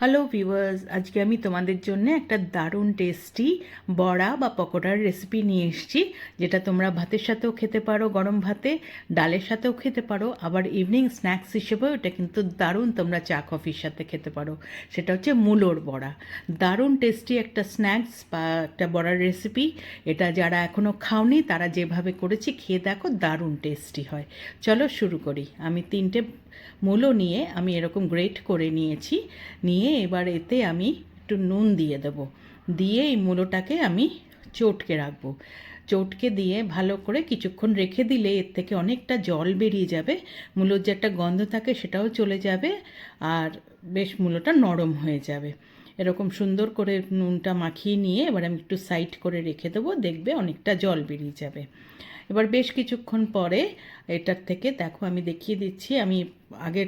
Hello viewers আজকে আমি তোমাদের জন্য একটা দারুণ টেস্টি বড়া বা পকোড়ার রেসিপি নিয়ে এসেছি, যেটা তোমরা ভাতের সাথেও খেতে পারো, গরম ভাতে, ডালের সাথেও খেতে পারো, আবার ইভিনিং স্ন্যাক্স হিসেবেও এটা কিন্তু দারুণ তোমরা চা কফির সাথে খেতে পারো। সেটা হচ্ছে মূলোর বড়া। দারুণ টেস্টি একটা স্ন্যাক্স বা একটা বড়ার রেসিপি এটা যারা এখনও খাওনি, তারা যেভাবে করেছি, খেয়ে দেখো দারুণ টেস্টি হয়। চলো শুরু করি। আমি তিনটে মূলো নিয়ে আমি এরকম গ্রেট করে নিয়েছি। নিয়ে এবার এতে আমি একটু নুন দিয়ে দেবো। দিয়ে এই মূলোটাকে আমি চটকে রাখব। চটকে দিয়ে ভালো করে কিছুক্ষণ রেখে দিলে এর থেকে অনেকটা জল বেরিয়ে যাবে। মূলোর যে একটা গন্ধ থাকে সেটাও চলে যাবে আর বেশ মূলোটা নরম হয়ে যাবে। এরকম সুন্দর করে নুনটা মাখিয়ে নিয়ে এবার আমি একটু সাইড করে রেখে দেবো, দেখবে অনেকটা জল বেরিয়ে যাবে। এবার বেশ কিছুক্ষণ পরে এটার থেকে দেখো আমি দেখিয়ে দিচ্ছি, আমি আগে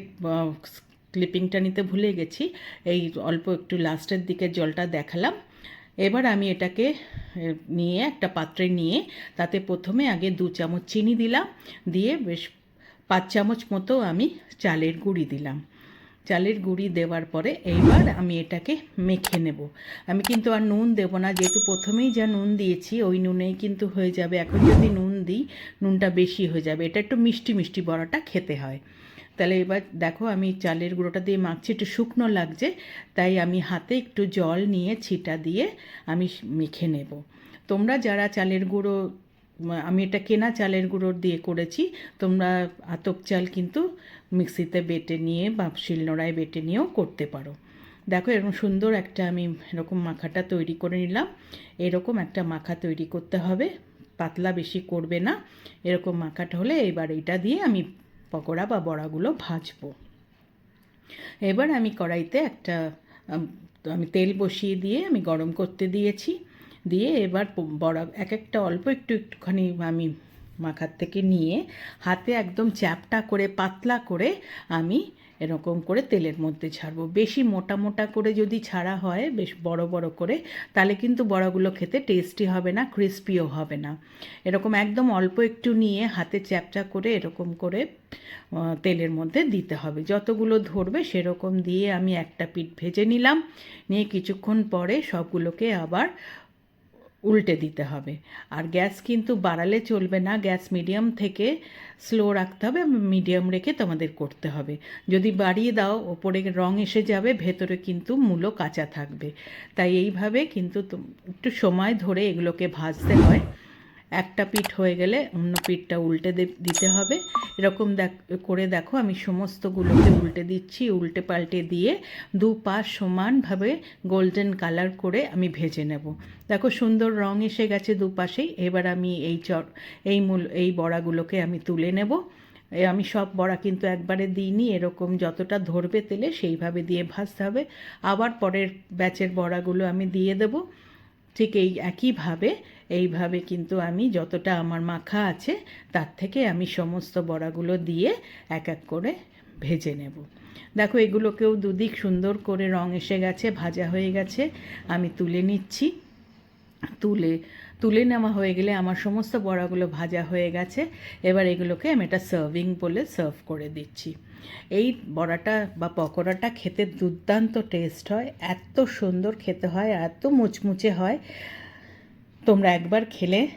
ক্লিপিংটা নিতে ভুলে গেছি। এই অল্প একটু লাস্টের দিকে জলটা দেখালাম। এবার আমি এটাকে নিয়ে একটা পাত্রে নিয়ে তাতে প্রথমে আগে দু চামচ চিনি দিলাম। দিয়ে বেশ পাঁচ চামচ মতো আমি চালের গুঁড়ি দিলাম। চালের গুঁড়ি দেওয়ার পরে এইবার আমি এটাকে মেখে নেব। আমি কিন্তু আর নুন দেবো না। যেহেতু প্রথমেই যা নুন দিয়েছি, ওই নুনেই কিন্তু হয়ে যাবে। এখন যদি নুন দিই, নুনটা বেশি হয়ে যাবে। এটা একটু মিষ্টি মিষ্টি বড়াটা খেতে হয়। তাহলে এবার দেখো আমি চালের গুঁড়োটা দিয়ে মাখছি, একটু শুকনো লাগছে, তাই আমি হাতে একটু জল নিয়ে ছিটা দিয়ে আমি মেখে নেব। তোমরা যারা চালের গুঁড়ো আমি এটা কেনা চালের গুঁড়োর দিয়ে করেছি, তোমরা আতপ চাল কিন্তু মিক্সিতে বেটে নিয়ে বা শিলনোড়ায় বেটে নিয়েও করতে পারো। দেখো এরকম সুন্দর একটা আমি এরকম মাখাটা তৈরি করে নিলাম। এরকম একটা মাখা তৈরি করতে হবে, পাতলা বেশি করবে না। এরকম মাখাটা হলে এবার এটা দিয়ে আমি পকোড়া বা বড়াগুলো ভাজবো। এবার আমি কড়াইতে একটা, আমি তেল বসিয়ে দিয়ে আমি গরম করতে দিয়েছি। দিয়ে এবার বড়া, এক একটা অল্প একটু একটুখানি আমি মাখার থেকে নিয়ে হাতে একদম চ্যাপটা করে, পাতলা করে আমি এরকম করে তেলের মধ্যে ছাড়বো। বেশি মোটা মোটা করে যদি ছাড়া হয়, বেশ বড় বড় করে, তাহলে কিন্তু বড়াগুলো খেতে টেস্টি হবে না ক্রিস্পিও হবে না। এরকম একদম অল্প একটু নিয়ে হাতে চ্যাপচা করে এরকম করে তেলের মধ্যে দিতে হবে। যতগুলো ধরবে সেরকম দিয়ে আমি একটা পিঠ ভেজে নিলাম। নিয়ে কিছুক্ষণ পরে সবগুলোকে আবার উল্টে দিতে হবে। আর গ্যাস কিন্তু বাড়ালে চলবে না, গ্যাস মিডিয়াম থেকে স্লো রাখতে হবে, মিডিয়াম রেখে তোমাদের করতে হবে। যদি বাড়িয়ে দাও, ওপরে রং এসে যাবে, ভেতরে কিন্তু মূলো কাঁচা থাকবে। তাই এইভাবে কিন্তু একটু সময় ধরে এগুলোকে ভাজতে হয়। একটা পিঠ হয়ে গেলে অন্য পিঠটা উল্টে দিতে হবে। এরকম দেখ, করে দেখো, আমি সমস্তগুলোকে উল্টে দিচ্ছি, উল্টে পাল্টে দিয়ে দু পাশ সমানভাবে গোল্ডেন কালার করে আমি ভেজে নেব। দেখো, সুন্দর রং এসে গেছে দুপাশেই এবার আমি এই চর, এই মূল, এই বড়াগুলোকে আমি তুলে নেব। আমি সব বড়া কিন্তু একবারে দিইনি। এরকম যতটা ধরবে তেলে সেইভাবে দিয়ে ভাজতে হবে। আবার পরের ব্যাচের বড়াগুলো আমি দিয়ে দেবো। ঠিক এই একইভাবে এইভাবে কিন্তু আমি যতটা আমার মাখা আছে, তার থেকে আমি সমস্ত বড়াগুলো দিয়ে এক এক করে ভেজে নেব। দেখো, এগুলোকেও দুদিক সুন্দর করে রং এসে গেছে, ভাজা হয়ে গেছে, আমি তুলে নিচ্ছি। তুলে তুলে নেওয়া হয়ে গেলে আমার সমস্ত বড়াগুলো ভাজা হয়ে গেছে, এবার এগুলোকে আমি এটা সার্ভিং বলে সার্ভ করে দিচ্ছি। এই বড়াটা বা পকোড়াটা খেতে দুর্দান্ত টেস্ট হয়, এত সুন্দর খেতে হয়, এত মুচমুচে হয় তোমরা একবার খেলে,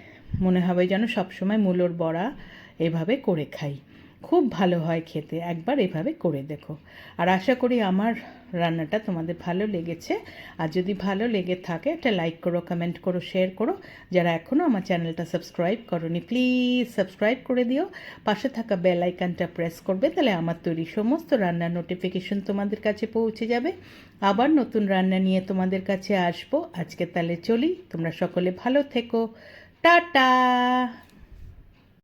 মনে হবে যেন সবসময় মূলোর বড়া এভাবে করে খাই। খুব ভালো হয় খেতে, একবার এভাবে করে দেখো। আর আশা করি আমার রান্নাটা তোমাদের ভালো লেগেছে। আর যদি ভালো লেগে থাকে, একটা লাইক করো কমেন্ট করো শেয়ার করো। যারা এখনও আমার চ্যানেলটা সাবস্ক্রাইব করনি প্লিজ সাবস্ক্রাইব করে দিও। পাশে থাকা বেল আইকনটা প্রেস করবে, তাহলে আমার তৈরি সমস্ত রান্নার নোটিফিকেশন তোমাদের কাছে পৌঁছে যাবে। আবার নতুন রান্না নিয়ে তোমাদের কাছে আসব। আজকে তাহলে চলি, তোমরা সকলে ভালো থেকো। টাটা!